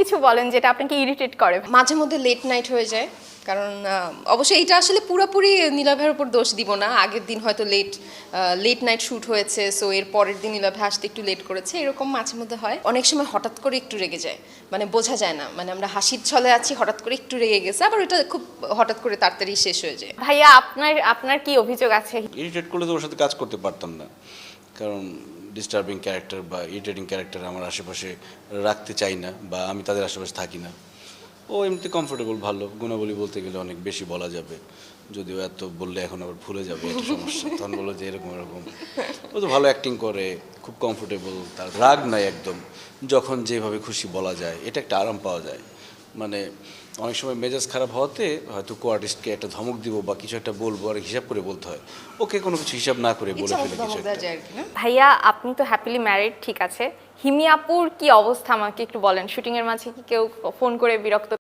কিছু বলেন যেটা আপনাকে ইরিটেট করে। মাঝে মধ্যে লেট নাইট হয়ে যায় কারণ অবশ্যই এটা আসলে পুরোপুরি নীলাভের উপর দোষ দিব না। আগের দিন হয়তো লেট লেট নাইট শ্যুট হয়েছে সো এর পরের দিন নীলাভে আসতে একটু লেট করেছে এরকম মাঝে মধ্যে হয়। অনেক সময় হঠাৎ করে একটু রেগে যায় মানে বোঝা যায় না মানে আমরা হাসির ছলে আছি হঠাৎ করে একটু রেগে গেছে আবার ওটা খুব হঠাৎ করে তাড়াতাড়ি শেষ হয়ে যায়। ভাইয়া আপনার আপনার কি অভিযোগ আছে? ইরিটেট করলে তো ওর সাথে কাজ করতে পারতাম না কারণ ডিস্টার্বিং ক্যারেক্টার বা ইরিটেটিং ক্যারেক্টার আমার আশেপাশে রাখতে চাই না বা আমি তাদের আশেপাশে থাকি না। ও এমনিতে কমফোর্টেবল ভালো। গুণাবলী বলতে গেলে অনেক বেশি বলা যাবে। যদিও এত বললে এখন আবার ভুলে যাবে সমস্যা। তখন বলল যে এরকম এরকম। ও তো ভালো অ্যাক্টিং করে, খুব কমফোর্টেবল তার রাগ নাই একদম। যখন যেভাবে খুশি বলা যায়, এটা একটা আরাম পাওয়া যায়। মানে অনেক সময় মেজাজ খারাপ হওয়াতে হয়তো কোয়ার্টিস্টকে একটা ধমক দিব বা কিছু একটা বলব আর হিসাব করে বলতে হয়। ওকে কোনো কিছু হিসাব না করে বলে ফেলে কিছু না ভাইয়া আপনি তো হ্যাপিলি ম্যারিড ঠিক আছে। হিমিয়াপুর কি অবস্থা? আমাকে একটু বলেন। শুটিং এর মাঝে কি কেউ ফোন করে বিরক্ত